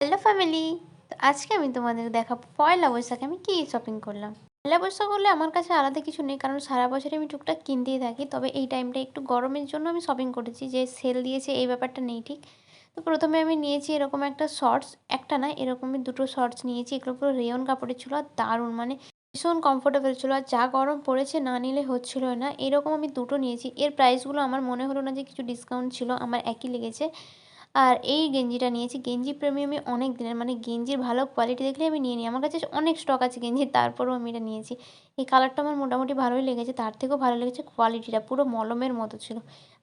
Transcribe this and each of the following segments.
Hello family, তো আজকে আমি তোমাদের দেখাবো পয়লা বৈশাখে আমি কী শপিং করলাম। পয়লা বৈশাখ হলে আমার কাছে আলাদা কিছু নেই, কারণ সারা বছরে আমি টুকটাক কিনতেই থাকি, তবে এই টাইমটা একটু গরমের জন্য আমি শপিং করেছি, যে সেল দিয়েছে এই ব্যাপারটা নেই, ঠিক? তো প্রথমে আমি নিয়েছি এরকম একটা শর্টস একটা না এরকমই দুটো শর্টস নিয়েছি, এগুলো পুরো রেয়ন কাপড়ের ছিল আর দারুণ মানে ভীষণ কমফোর্টেবল ছিল, আর যা গরম পড়েছে না নিলে হচ্ছিল না, এরকম আমি দুটো নিয়েছি, এর প্রাইসগুলো আমার মনে হলো না যে কিছু ডিসকাউন্ট ছিল, আমার একই লেগেছে। আর এই গেঞ্জিটা নিয়েছি। গেঞ্জি প্রেমী আমি অনেক দিনের মানে গেঞ্জির ভালো কোয়ালিটি দেখলে আমি নিয়ে নিই। আমার কাছে অনেক স্টক আছে গেঞ্জির তারপরেও আমি এটা নিয়েছি। এই কালারটা আমার মোটামুটি ভালোই লেগেছে, তার থেকেও ভালো লেগেছে কোয়ালিটিটা পুরো মলমের মতো ছিল।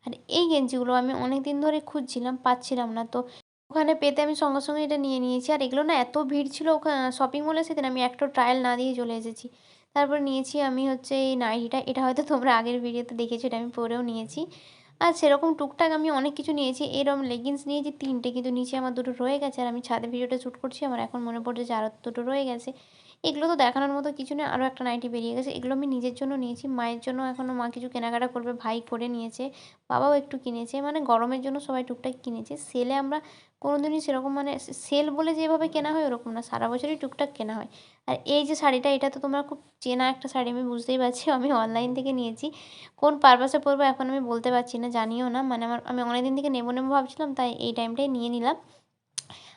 আর এই গেঞ্জিগুলো আমি অনেক দিন ধরে খুঁজছিলাম, পাচ্ছিলাম না। তো ওখানে পেতে আমি সঙ্গে সঙ্গে এটা নিয়ে নিয়েছি। আর এগুলো না এত ভিড় ছিল ওখানে শপিং মলে সেদিন আমি একটা ট্রায়াল না দিয়ে চলে এসেছি। তারপর নিয়েছি আমি হচ্ছে এই নাইটিটা এটা হয়তো তোমরা আগের ভিডিওতে দেখেছ, এটা আমি পরেও নিয়েছি। আর সেরকম টুকটাক আমি অনেক কিছু নিয়েছি। এরকম লেগিংস নিয়েছি, তিনটে কিন্তু নিচে আমার দুটো রয়ে গেছে। আর আমি ছাদে ভিডিওটা শ্যুট করছি, আমার এখন মনে পড়ছে যে আরও দুটো রয়ে গেছে। এগুলো তো দেখানোর মতো কিছু নেই। আরও একটা নাইটি বেরিয়ে গেছে। এগুলো আমি নিজের জন্য নিয়েছি। মায়ের জন্য এখনও মা কিছু কেনাকাটা করবে, ভাই করে নিয়েছে, বাবাও একটু কিনেছে। মানে গরমের জন্য সবাই টুকটাক কিনেছে। সেলে আমরা কোনো দিনই সেরকম মানে সেল বলে যেভাবে কেনা হয় ওরকম না। সারা বছরই টুকটাক কেনা হয়। আর এই যে শাড়িটা, এটা তো তোমরা খুব চেনা একটা শাড়ি, আমি বুঝতেই পারছি। আমি অনলাইন থেকে নিয়েছি। কোন পারপাসে পরবো এখন আমি বলতে পারছি না, জানিও না। মানে আমার, আমি অনেক দিন থেকে নেব নেব ভাবছিলাম, তাই এই টাইমটাই নিয়ে নিলাম।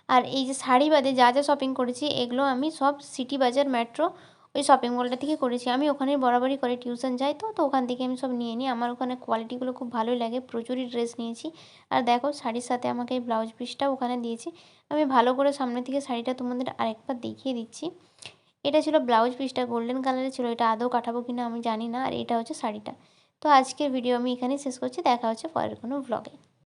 আর এই যে শাড়ি বাদে যা যা শপিং করেছি, এগুলো আমি সব সিটি বাজার মেট্রো ওই শপিং মলটা থেকে করেছি। আমি ওখানে বরাবরই করে টিউশন যাই তো তো ওখান থেকে আমি সব নিয়ে নিই। আমার ওখানে কোয়ালিটিগুলো খুব ভালোই লাগে, প্রচুরই ড্রেস নিয়েছি। আর দেখো শাড়ির সাথে আমাকে এই ব্লাউজ পিসটাও ওখানে দিয়েছি। আমি ভালো করে সামনে থেকে শাড়িটা তোমাদের আরেকবার দেখিয়ে দিচ্ছি। এটা ছিল ব্লাউজ পিসটা গোল্ডেন কালারের ছিল। এটা আদৌ কাটাবো কিনা আমি জানি না, আর এটা হচ্ছে শাড়িটা। তো আজকের ভিডিও আমি এখানেই শেষ করছি। দেখা হচ্ছে পরের কোনো ব্লগে